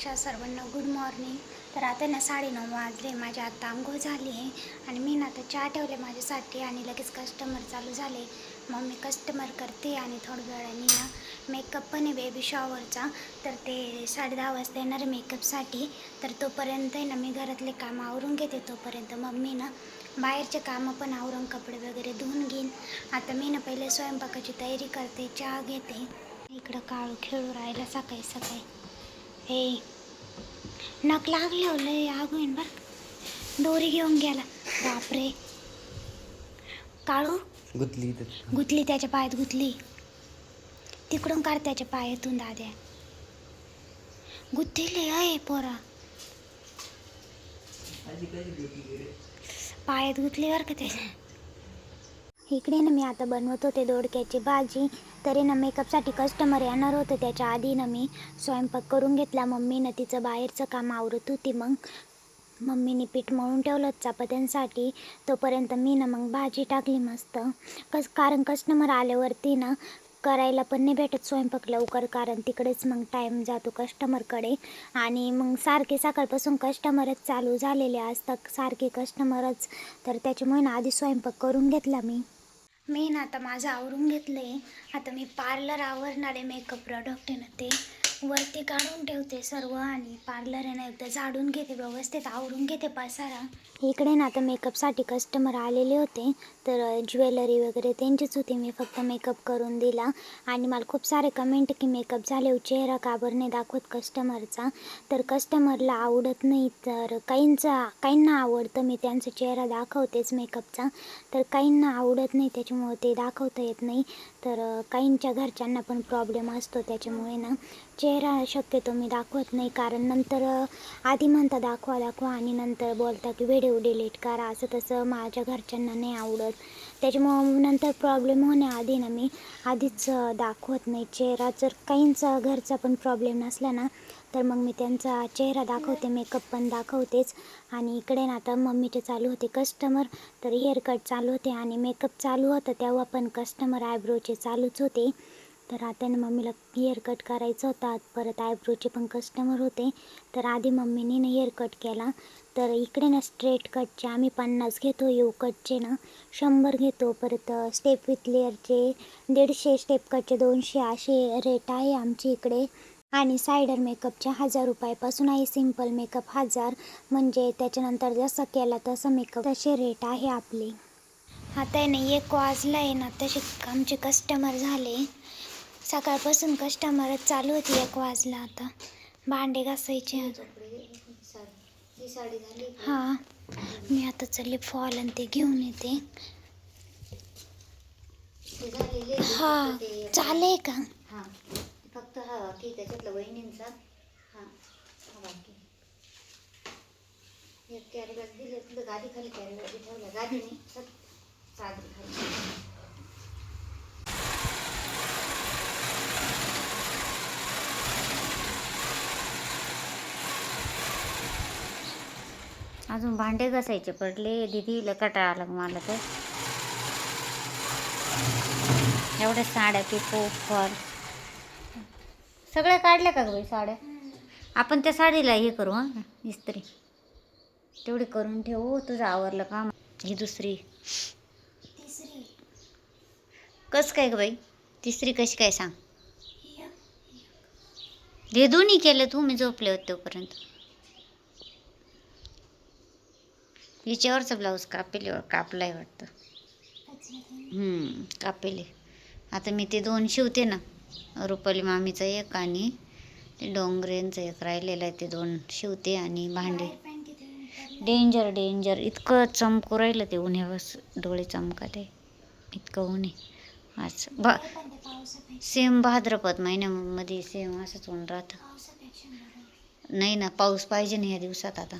शुभेच्छा सर्वांना good morning तर आता ना साडेनऊ वाजले माझी आता आंघोळ झाली आहे आणि मी ना आता चहा ठेवले माझ्यासाठी आणि लगेच कस्टमर चालू झाले. मग मी कस्टमर करते आणि थोड्या वेळाने ना मेकअप पण आहे बेबी शॉवरचा तर ते साडे दहा वाजता येणार आहे मेकअपसाठी तर तोपर्यंत आहे ना मी घरातले कामं आवरून घेते. तोपर्यंत मग मी ना बाहेरचे कामं पण आवरून कपडे वगैरे धुवून घेईन. आता मी ना पहिले स्वयंपाकाची तयारी करते चहा घेते. इकडं काळू खेळू राहिला सकाळी सकाळी. हे नक लागलं लय आग होईन बर दोरी घेऊन गेला बापरे काळू गुतली गुतली त्याच्या पायात गुतली तिकडून काढ त्याच्या पायातून दाद्या गुत्तीले आहे पोरा पायात गुतली बरं का त्याच्या इकडे ना मी आता बनवत होते दोडक्याची भाजी तरी ना मेकअपसाठी कस्टमर येणार होतं. त्याच्या आधी ना मी स्वयंपाक करून घेतला. मम्मीनं तिचं बाहेरचं काम आवरत होती. मग मम्मीने पीठ मळून ठेवलं चपात्यांसाठी. तोपर्यंत मी ना मग भाजी टाकली मस्त. कस कारण कस्टमर आल्यावरती ना करायला पण नाही भेटत स्वयंपाक लवकर. कारण तिकडेच मग टाईम जातो कस्टमरकडे आणि मग सारखे सकाळपासून कस्टमरच चालू झालेले असतात. सारखे कस्टमरच तर त्याच्यामुळे ना आधी स्वयंपाक करून घेतला मी. मी ना आता माझं आवरून घेतलं आहे आता मी पार्लर आवरणारे मेकअप प्रॉडक्ट आहे ना ते. वरती काढून ठेवते सर्व आणि पार्लर आहे ना एकदा झाडून घेते व्यवस्थित आवरून घेते पसारा. इकडे ना आता मेकअपसाठी कस्टमर आलेले होते तर ज्वेलरी वगैरे त्यांचीच होती. मी फक्त मेकअप करून दिला आणि मला खूप सारे कमेंट की मेकअप झाले चेहरा काबर नाही दाखवत कस्टमरचा तर कस्टमरला आवडत नाही तर काहींचा काहींना आवडतं मी त्यांचा चेहरा दाखवतेच मेकअपचा तर काहींना आवडत नाही त्याच्यामुळे ते दाखवता येत नाही. तर काहींच्या घरच्यांना पण प्रॉब्लेम असतो त्याच्यामुळे ना चेहरा शक्यतो मी दाखवत नाही. कारण नंतर आधी म्हणता दाखवा दाखवा आणि नंतर बोलता की व्हिडिओ डिलीट करा. असं तसं माझ्या घरच्यांना नाही आवडत. त्याच्यामुळं नंतर प्रॉब्लेम होण्याआधी ना मी आधीच दाखवत नाही. चेहरा जर काहींचा घरचा पण प्रॉब्लेम नसला ना तर मग मी त्यांचा चेहरा दाखवते मेकअप पण दाखवतेच. आणि इकडे ना आता मम्मीचे चालू होते कस्टमर तर हेअरकट चालू होते आणि मेकअप चालू होतं तेव्हा पण कस्टमर आयब्रोचे चालूच होते. तर आता मम्मीला हेअरकट करायचं होता परत आयब्रोचे पण कस्टमर होते. तर आधी मम्मीने ना हेअर कट केला. तर इकडे ना स्ट्रेट कटचे आम्ही पन्नास घेतो यू कटचे ना शंभर घेतो. परत स्टेप विथ लेअरचे दीडशे स्टेप कटचे दोनशे असे रेट आहे आमच्या इकडे. आणि सायडर मेकअपचे हजार रुपयापासून आहे. सिंपल मेकअप हजार म्हणजे त्याच्यानंतर जसं केला तसं मेकअप. तसे रेट आहे आपले. आता आहे ना एक वाजला आहे ना तसे आमचे कस्टमर झाले. सकाळपासून कस्टमरच चालू होती एक वाजला आता. भांडे घासायचे हां मी आता चालले फॉल आणि ते घेऊन येते. हा चालेल का? हा फक्त हा की त्याच्यातला वहिनींचा. हा हा बाकी एक कॅरी बॅग दिले तुझं गादी खाली कॅरी बॅग ठेवला गादीने सत चादरी खाली. अजून भांडे घासायचे पडले. दिदीला कटाळा आला मला तर. एवढ्या साड्या पिको फॉल सगळ्या काढल्या का ग बाई साड्या? आपण त्या साडीला हे करू हां इस्त्री. तेवढी करून ठेवू तुझं आवरलं का ही दुसरी. तिसरी. कस काय ग बाई? तिसरी कशी काय सांग? हे दोन्ही केले तू मी झोपले होते तोपर्यंत. हिच्यावरचा ब्लाऊज कापेले कापलाय वाटतं. हम्म, कापेले. आता मी ते दोन शिवते ना. रुपाली मामीचा एक आणि ते डोंगरेंचं एक राहिलेलं आहे ते दोन शिवते आणि भांडे. डेंजर डेंजर इतकं चमकू राहिलं ते उन्हावर डोळे चमकत आहे इतकं ऊन आहे आज बा सेम भाद्रपद महिन्यामध्ये सेम असंच ऊन राहतं. नाही ना पाऊस पाहिजे ना ह्या दिवसात आता.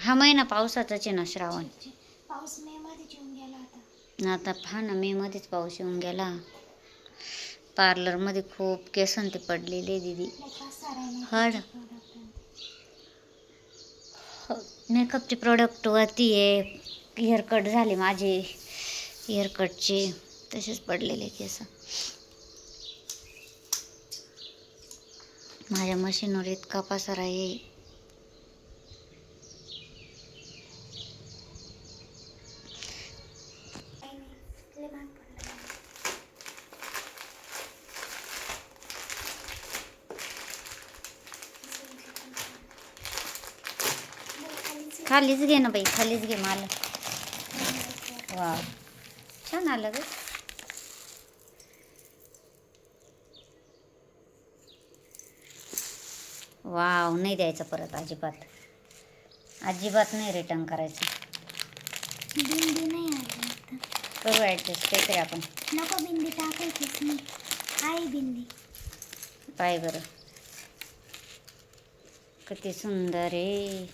हा महिना पावसाचाच आहे ना श्रावण. आता. पहा ना मेमध्येच पाऊस येऊन गेला. पार्लरमध्ये खूप केसन ते पडलेले दीदी. हड. मेकअपचे प्रोडक्ट वरती आहे. हेअरकट झाले माझे. हेअरकटचे तसेच पडलेले केस. माझ्या मशीनवर इतका पसारा आहे. खालीच घे ना बाई खालीच घे मला. वा छान आलं ग. वाव नाही द्यायचं परत अजिबात. अजिबात नाही रिटर्न करायचं. बिंदी नाही आली. करू ॲडजस्ट काहीतरी आपण. नको बिंदी टाकायचीच नाही आहे बिंदी. पाय बरं. किती सुंदर आहे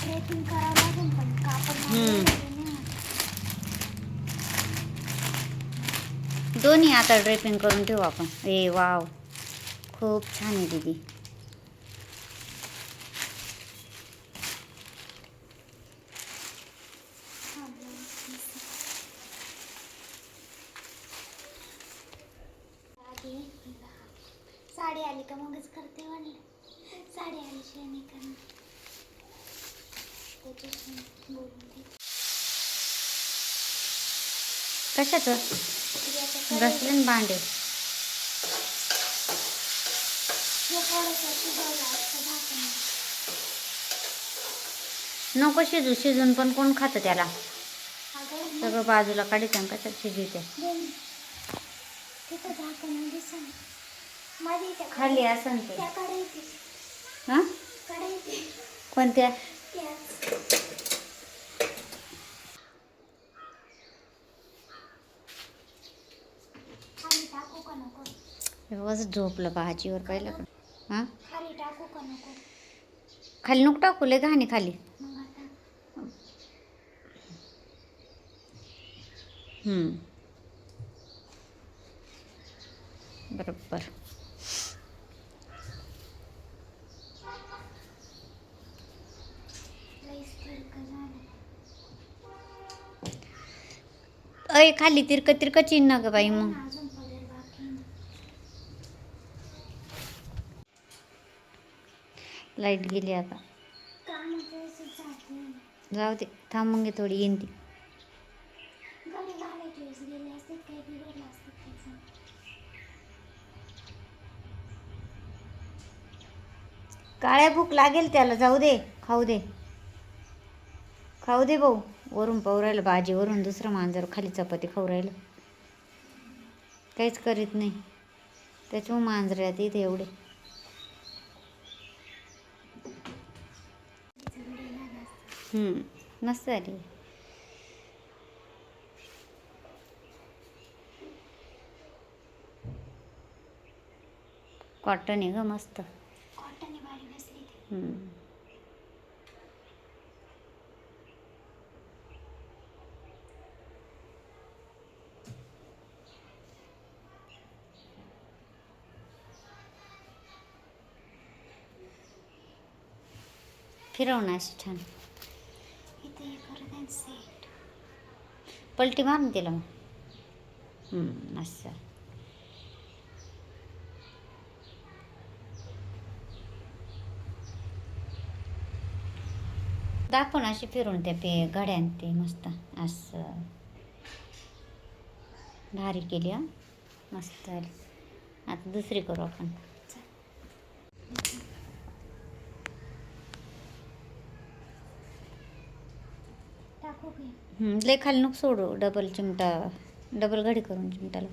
ड्रेपिंग करावं लागेल पण कापड हम्म. मागवलेलं नाही. दोन्ही आता ड्रेपिंग करून ठेवू आपण. ए वाव. खूप छान आहे दीदी. साडी आली का मगच करते म्हणलं साडी आल्याशिवाय नाही करणार. कशाचं? घसले भांडे. नको शिजू शिजून पण कोण खातं त्याला? सगळं बाजूला काढायचं आणि कशात शिजवते? खाली असं ते. हां? कोणत्या त्याच खाली टाकू का नको व्यवस्थित झोपलं भाजीवर पाहिलं हां? खाली टाकू का नको? खाली नको टाकू लय घाणी खाली. बरोबर. अय खाली तिरक तिरक चिन्ह ग बाई मग अजून पडेल बाकी आहे. लाइट गेली आता. जाऊ दे थांब मग थोडी येईन ती. काळ्या भूक लागेल त्याला जाऊ दे खाऊ दे. खाऊ दे भाऊ वरून पाहू राहिलं भाजीवरून दुसरं मांजर खाली चपाती खाऊ राहिलं. काहीच करीत नाही. त्याच्यामुळे मांजऱ्यात इथे एवढे. हम्म, मस्त झाली कॉटन आहे ग मस्त कॉटनने भारी बसली ती हम्म. फिरव ना अशी छान पलटी मार ना तिला मग असं. दाखव ना अशी फिरून त्या पे घड्यान ते मस्त असं. भारी केली मस्त आता दुसरी करू आपण टाकू की हम्म, लय खाली नको सोडू. डबल चिमटा डबल घडी करून चिमटाला.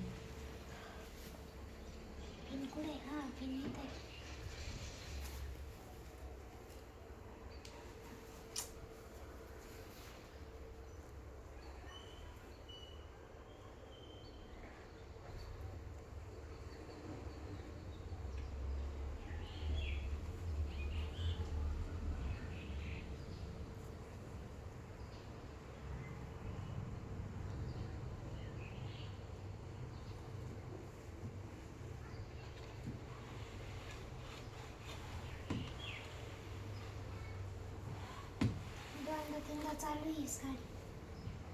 सेटिंगला चालू आहे साडी.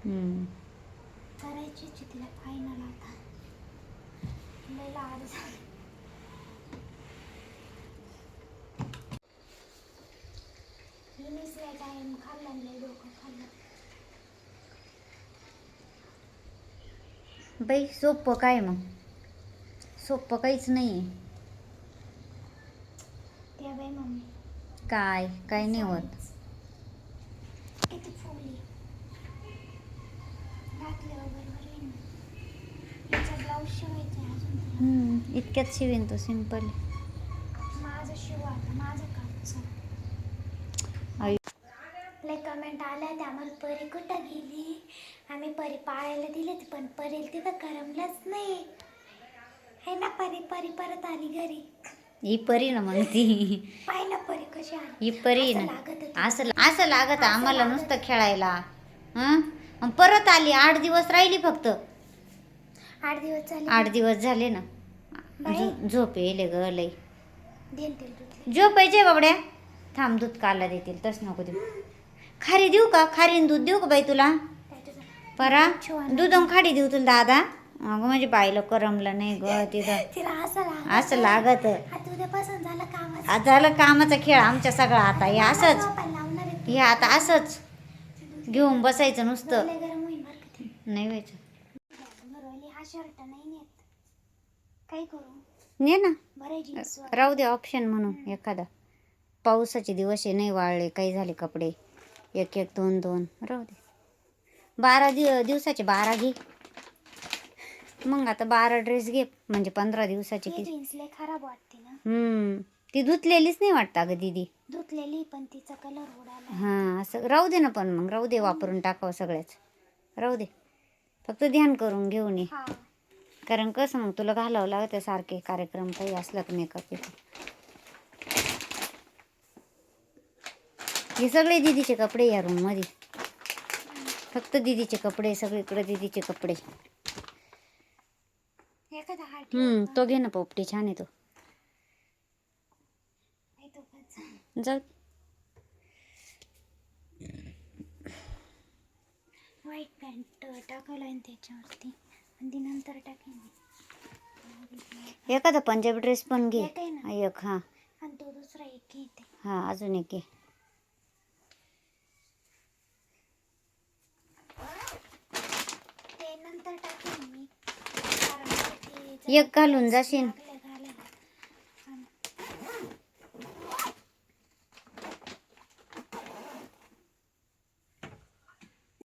हम्म. करायची होती तिला फायनल आता. लय लाड झाली. हिनेच लय टाइम खाल्ला आणि लय डोकं खाल्लं. बाई सोपं काय मग? सोपं काहीच नाही त्या बाई मम्मी. काय? काय नाही होत किती फुगली घातल्यावर बरोबर येईन याचा ब्लाऊज शिवायचा आहे अजून तुला. हम्म, इतक्यात शिवेन तो सिंपल माझं शिव आता माझं काम लय कमेंट आल्या त्या आम्हाला परी कुठं गेली? आम्ही परी पाळायला दिले पण परीला तिथं करमलंच नाही. है ना परी परी परत आली घरी. ही परी ना मग ती. पाहिलं परी कशी आली. ही परी ना. असं असं लागत आम्हाला. नुसतं खेळायला. हं? मग परत आली आठ दिवस राहिली फक्त. आठ दिवस झाले आठ दिवस झाले ना. झो- झोप येले ग लई. दूध झोप पाहिजे बाबड्या थांब दूध काला देतील तस नको देऊ. खारी देऊ का? खारीन दूध देऊ का बाई तुला? परा. दूध आणि खाडी देऊ तुला दादा. अगं म्हणजे बाईला करमलं नाही ग तिथं. तिला असं लागत. असं लागत. आता उद्यापासून झालं काम आज झालं कामाचा खेळ आमच्या सगळा आता. हे असंच. लावणार आहे. हे आता असंच. घेऊन बसायचं नुसतं. लय गरम होईल बरं का ते. नाही व्हायचं. शर्ट नाही नेत. काय करू? ने ना. बरं जीन्स राहू दे ऑप्शन म्हणून एखादा. पावसाचे दिवस आहे नाही वाळले काही झाले कपडे. एक एक दोन दोन. राहू दे. बारा दिव दिवसाचे बारा घे. मग आता बारा ड्रेस घे म्हणजे पंधरा दिवसाचे जीन्स लय खराब वाटते ना. हम्म. ती धुतलेलीच नाही वाटतं अगं दीदी. धुतलेली पण तिचा कलर उडाला. हां असं राहू दे ना पण मग. राहू दे वापरून टाकावं सगळ्याच. राहू दे. फक्त ध्यान करून घेऊन ये. हा. कारण कसं मग तुला घालावं लागतं सारखे कार्यक्रम काही असला तर मेकअप हे सगळे दीदीचे कपडे या रूममध्ये. फक्त दीदीचे कपडे सगळीकडे दीदीचे कपडे. हम्म तो घे ना पोपटी छान आहे तो. जाऊ. व्हाईट पॅन्ट टाकायला त्याच्यावरती. ती नंतर टाकेन मी. एखादा पंजाबी ड्रेस पण घे. एक आहे ना. एक हा. आणि तो दुसरा एक घेते हा अजून एक घे. ते नंतर टाकेन मी. कारण मला ते एक घालून जाशील